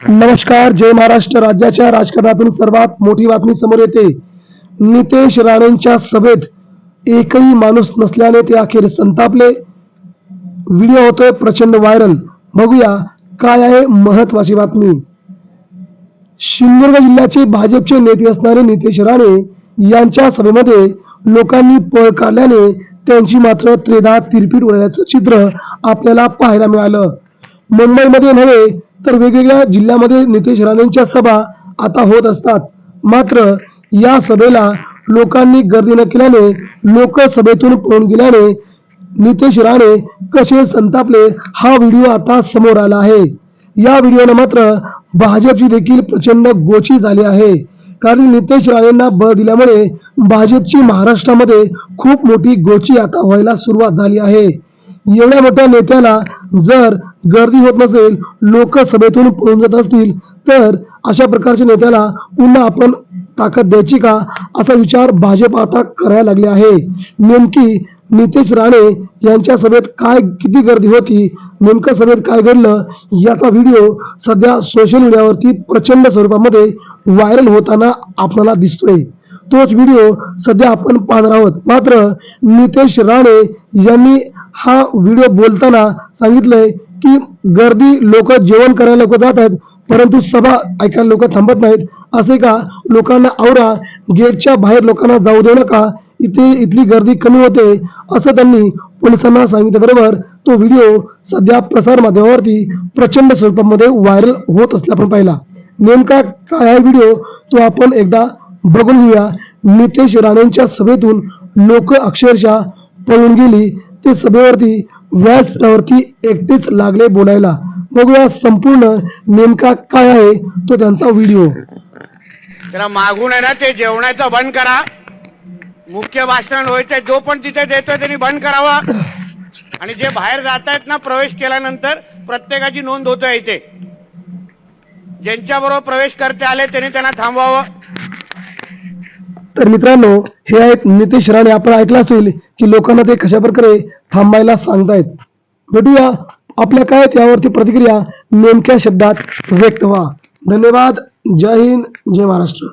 नमस्कार जय महाराष्ट्र. राज्याच्या राजकारणातून सर्वात मोठी बातमी समोर येते. नितेश राणेंच्या सभेत एकही माणूस नसल्याने ते अखेर संतापले. व्हिडिओ होतोय प्रचंड व्हायरल. बघूया काय आहे महत्वाची बातमी. सिंधुदुर्ग जिल्ह्याचे भाजपचे नेते असणारे नितेश राणे यांच्या सभेमध्ये लोकांनी पळ काढल्याने त्यांची मात्र त्रेदा तिरपीट उडाल्याचं चित्र आपल्याला पाहायला मिळालं. मुंबईमध्ये नव्हे तर वेगवेगळ्या जिल्ह्यामध्ये नितेश राणेंच्या सभा आता होत असतात. मात्र या सभेला लोकांनी गर्दी न केल्याने लोक सभेतून पळून गेल्याने नितेश राणे कसे संतापले हा व्हिडिओ आता समोर आला आहे. या व्हिडिओनं मात्र भाजपची देखील प्रचंड गोची झाली आहे. कारण नितेश राणेंना बळ दिल्यामुळे भाजपची महाराष्ट्रामध्ये खूप मोठी गोची आता व्हायला सुरुवात झाली आहे. एवढ्या मोठ्या नेत्याला जर गर्दी होत नसेल लोक सभेतून पळून जात असतील तर अशा प्रकारच्या नेत्याला पुन्हा आपण ताकद द्यायची का? असा विचार भाजप आता करायला लागले आहे. नेमकी नितेश राणे यांच्या सभेत काय किती गर्दी होती नेमकं सभेत काय घडलं याचा व्हिडिओ सध्या सोशल मीडियावरती प्रचंड स्वरूपामध्ये व्हायरल होताना आपल्याला दिसतोय. तोच व्हिडिओ सध्या आपण पाहणार आहोत. मात्र नितेश राणे यांनी हा व्हिडिओ बोलताना सांगितलंय की गर्दी लोक जेवण करायला लोक जात आहेत परंतु सभा ऐकायला लोक थांबत नाहीत. असे का? लोकांना आवरा गेटच्या बाहेर लोकांना जाऊ देऊ नका इथे इथली गर्दी कमी होते असं त्यांनी पोलिसांना सांगितल्याबरोबर तो व्हिडिओ सध्या प्रसार माध्यमावरती प्रचंड स्वरूपामध्ये व्हायरल होत असल्या आपण पाहिला. नेमका काय आहे व्हिडिओ तो आपण एकदा बघून घेऊया. नितेश राणेंच्या सभेतून लोक अक्षरशः पळून गेली. ते सभेवरती व्यासपीठावरती एकटेच लागले बोलायला. बघूया संपूर्ण नेमका काय आहे तो त्यांचा व्हिडिओ. त्याला मागून आहे ना ते जेवणाचं बंद करा. मुख्य भाषण व्हायचं जो पण तिथे देतोय त्यांनी बंद करावं. आणि जे बाहेर जात आहेत ना प्रवेश केल्यानंतर प्रत्येकाची नोंद होतोय इथे. ज्यांच्या बरोबर प्रवेश करते आले त्यांनी त्यांना थांबवावं. तर मित्रांनो हे आहेत नितेश राणे. आपण ऐकलं असेल की लोकांना ते कशा प्रकारे थांबायला सांगतायत. भेटूया. आपल्या काय आहेत यावरती प्रतिक्रिया नेमक्या शब्दात व्यक्त व्हा. धन्यवाद. जय हिंद. जय महाराष्ट्र.